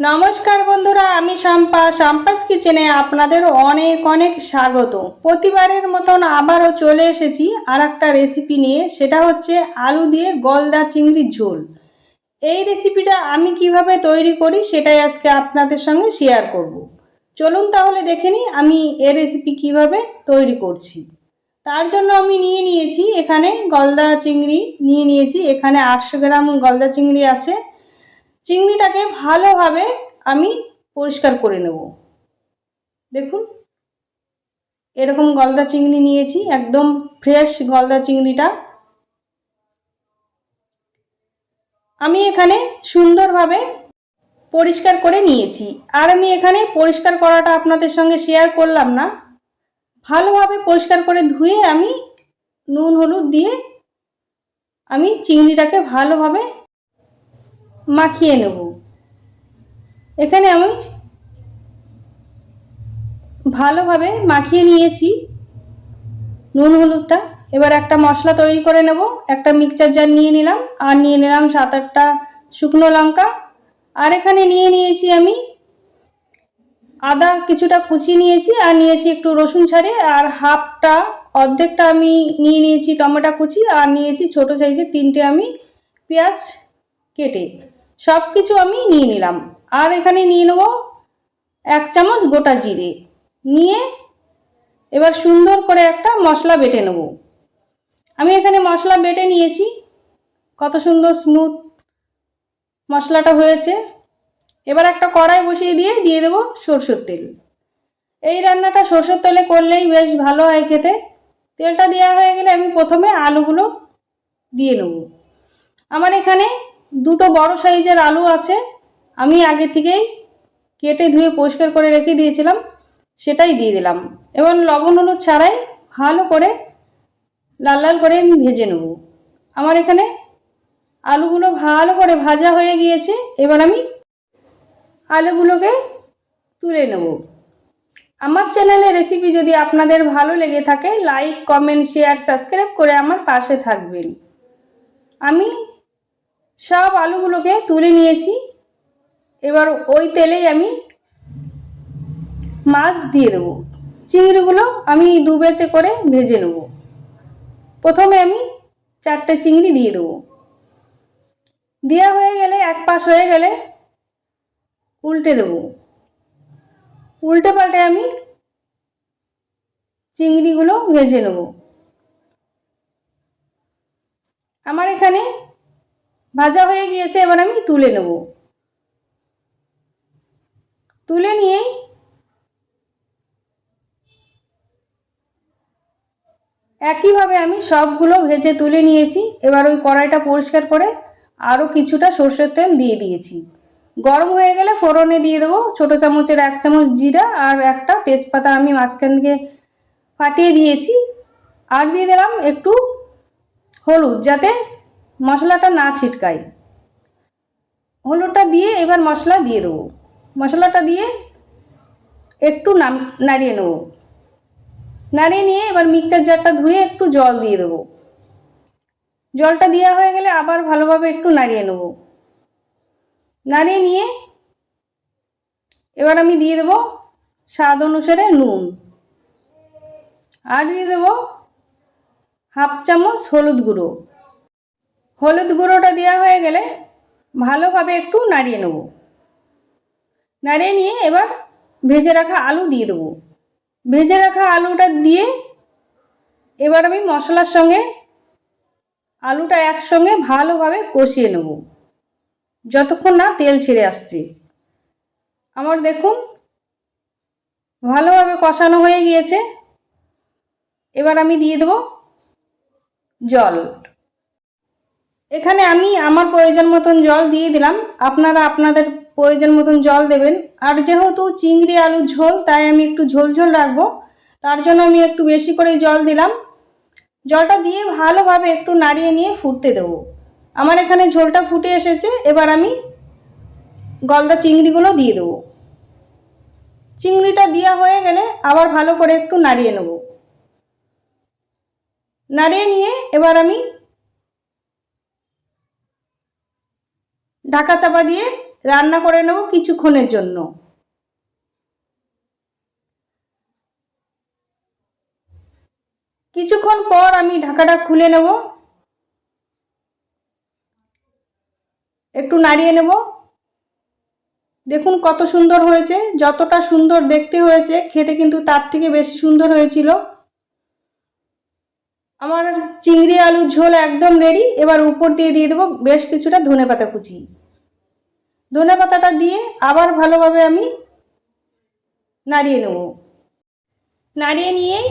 নমস্কার বন্ধুরা, আমি শম্পা। শম্পাস কিচেনে আপনাদের অনেক অনেক স্বাগত প্রতিবারের মতন আবারও চলে এসেছি আর একটা রেসিপি নিয়ে, সেটা হচ্ছে আলু দিয়ে গলদা চিংড়ির ঝোল। এই রেসিপিটা আমি কীভাবে তৈরি করি, সেটাই আজকে আপনাদের সঙ্গে শেয়ার করব। চলুন তাহলে দেখে নিই আমি এ রেসিপি কীভাবে তৈরি করছি। তার জন্য আমি নিয়ে নিয়েছি এখানে গলদা চিংড়ি, নিয়ে নিয়েছি। এখানে আটশো গ্রাম গলদা চিংড়ি আছে। চিংড়িটাকে ভালোভাবে আমি পরিষ্কার করে নেব। দেখুন, এরকম গলদা চিংড়ি নিয়েছি, একদম ফ্রেশ গলদা চিংড়িটা। আমি এখানে সুন্দরভাবে পরিষ্কার করে নিয়েছি। আর আমি এখানে পরিষ্কার করাটা আপনাদের সঙ্গে শেয়ার করলাম না। ভালোভাবে পরিষ্কার করে ধুয়ে আমি নুন, হলুদ দিয়ে আমি চিংড়িটাকে ভালোভাবে মাখিয়ে নেব। এখানে আমি ভালোভাবে মাখিয়ে নিয়েছি। নুন, হলুদটা। এবার একটা মশলা তৈরি করে নেব। একটা মিক্সচার জার নিয়ে নিলাম। আর নিয়ে নিলাম সাত আটটা শুকনো লঙ্কা। আর এখানে নিয়ে নিয়েছি আমি আদা কিছুটা কুচি নিয়েছি আর নিয়েছি একটু রসুন ছাড়ে। আর হাফটা, অর্ধেকটা আমি নিয়ে নিয়েছি টমেটো কুচি। আর নিয়েছি ছোট সাইজের তিনটে আমি পেঁয়াজ কেটে। সব কিছু আমি নিয়ে নিলাম। আর এখানে নিয়ে নেব এক চামচ গোটা জিরে। নিয়ে এবার সুন্দর করে একটা মশলা বেটে নেব। আমি এখানে মশলা বেটে নিয়েছি। কত সুন্দর স্মুথ মশলাটা হয়েছে। এবার একটা কড়াই বসিয়ে দিয়ে দিয়ে দেবো সরষের তেল। এই রান্নাটা সরষের তেলে করলেই বেশ ভালো হয় খেতে। তেলটা দেওয়া হয়ে গেলে আমি প্রথমে আলুগুলো দিয়ে নেব। আমার এখানে দুটো বড় সাইজের আলু আছে। আমি আগে থেকেই কেটে ধুয়ে পরিষ্কার করে রেখে দিয়েছিলাম, সেটাই দিয়ে দিলাম। এবং লবণ হলুদ ছাড়াই ভালো করে লাল লাল করে আমি ভেজে নেব। আমার এখানে আলুগুলো ভালো করে ভাজা হয়ে গিয়েছে, এবার আমি আলুগুলোকে তুলে নেব। আমার চ্যানেলের রেসিপি যদি আপনাদের ভালো লেগে থাকে, লাইক, কমেন্ট, শেয়ার, সাবস্ক্রাইব করে আমার পাশে থাকবেন। আমি সব আলুগুলোকে তুলে নিয়েছি। এবার ওই তেলেই আমি মাছ দিয়ে দেবো। চিংড়িগুলো আমি দু বেচে করে ভেজে নেব। প্রথমে আমি চারটে চিংড়ি দিয়ে দেবো। দেওয়া হয়ে গেলে এক পাশ হয়ে গেলে উল্টে দেবো। উল্টে পাল্টে আমি চিংড়িগুলো ভেজে নেব। আমার এখানে ভাজা হয়ে গিয়েছে, এবার আমি তুলে নেব। তুলে নিয়েই একইভাবে আমি সবগুলো ভেজে তুলে নিয়েছি। এবার ওই কড়াইটা পরিষ্কার করে আরও কিছুটা সর্ষের তেল দিয়ে দিয়েছি। গরম হয়ে গেলে ফোড়নে দিয়ে দেবো ছোটো চামচের এক চামচ জিরা আর একটা তেজপাতা। আমি মাঝখান থেকে ফাটিয়ে দিয়েছি। আর দিয়ে দিলাম একটু হলুদ, যাতে মশলাটা না ছিটকায় হলুদটা দিয়ে এবার মশলা দিয়ে দেবো। মশলাটা দিয়ে একটু নাম, নাড়িয়ে নেব। নাড়িয়ে নিয়ে এবার মিক্সচার জারটা ধুয়ে একটু জল দিয়ে দেবো। জলটা দেওয়া হয়ে গেলে আবার ভালোভাবে একটু নাড়িয়ে নেব। নাড়িয়ে নিয়ে এবার আমি দিয়ে দেবো স্বাদ অনুসারে নুন। আর দিয়ে দেবো হাফ চামচ হলুদ গুঁড়ো। হলুদ গুঁড়োটা দেওয়া হয়ে গেলে ভালোভাবে একটু নাড়িয়ে নেব। নাড়িয়ে নিয়ে এবার ভেজে রাখা আলু দিয়ে দেবো। ভেজে রাখা আলুটা দিয়ে এবার আমি মশলার সঙ্গে আলুটা একসঙ্গে ভালোভাবে কষিয়ে নেব। যতক্ষণ না তেল ছেড়ে আসছে। আমার দেখুন ভালোভাবে কষানো হয়ে গিয়েছে। এবার আমি দিয়ে দেব জল। এখানে আমি আমার প্রয়োজন মতন জল দিয়ে দিলাম। আপনারা আপনাদের প্রয়োজন মতন জল দেবেন। আর যেহেতু চিংড়ি আলুর ঝোল, তাই আমি একটু ঝোল ঝোল রাখব। তার জন্য আমি একটু বেশি করেই জল দিলাম। জলটা দিয়ে ভালোভাবে একটু নাড়িয়ে নিয়ে ফুটতে দেবো। আমার এখানে ঝোলটা ফুটে এসেছে। এবার আমি গলদা চিংড়িগুলো দিয়ে দেবো। চিংড়িটা দেওয়া হয়ে গেলে আবার ভালো করে একটু নাড়িয়ে নেব। নাড়িয়ে নিয়ে এবার আমি ঢাকা চাপা দিয়ে রান্না করে নেব কিছুক্ষণের জন্য। কিছুক্ষণ পর আমি ঢাকাটা খুলে নেব। একটু নাড়িয়ে নেব। দেখুন কত সুন্দর হয়েছে, যতটা সুন্দর দেখতে হয়েছে, খেতে কিন্তু তার থেকে বেশি সুন্দর হয়েছিল। আমার চিংড়ি আলুর ঝোল একদম রেডি এবার উপর দিয়ে দিয়ে দেবো বেশ কিছুটা ধনে পাতা কুচি। ধনে পাতাটা দিয়ে আবার ভালোভাবে আমি নাড়িয়ে নেব। নাড়িয়ে নিয়েই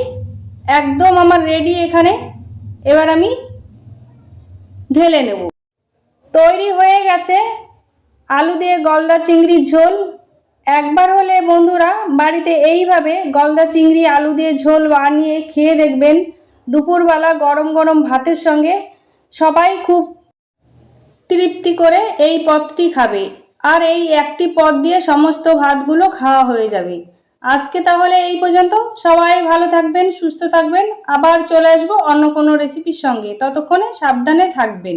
একদম আমার রেডি এখানে। এবার আমি ঢেলে নেব। তৈরি হয়ে গেছে আলু দিয়ে গলদা চিংড়ির ঝোল। একবার হলে বন্ধুরা বাড়িতে এইভাবে গলদা চিংড়ি, আলু দিয়ে ঝোল বানিয়ে খেয়ে দেখবেন। দুপুরবেলা গরম গরম ভাতের সঙ্গে সবাই খুব তৃপ্তি করে এই পদটি খাবে। আর এই একটি পদ দিয়ে সমস্ত ভাতগুলো খাওয়া হয়ে যাবে। আজকে তাহলে এই পর্যন্ত। সবাই ভালো থাকবেন, সুস্থ থাকবেন। আবার চলে আসব অন্য কোনো রেসিপির সঙ্গে। ততক্ষণে সাবধানে থাকবেন।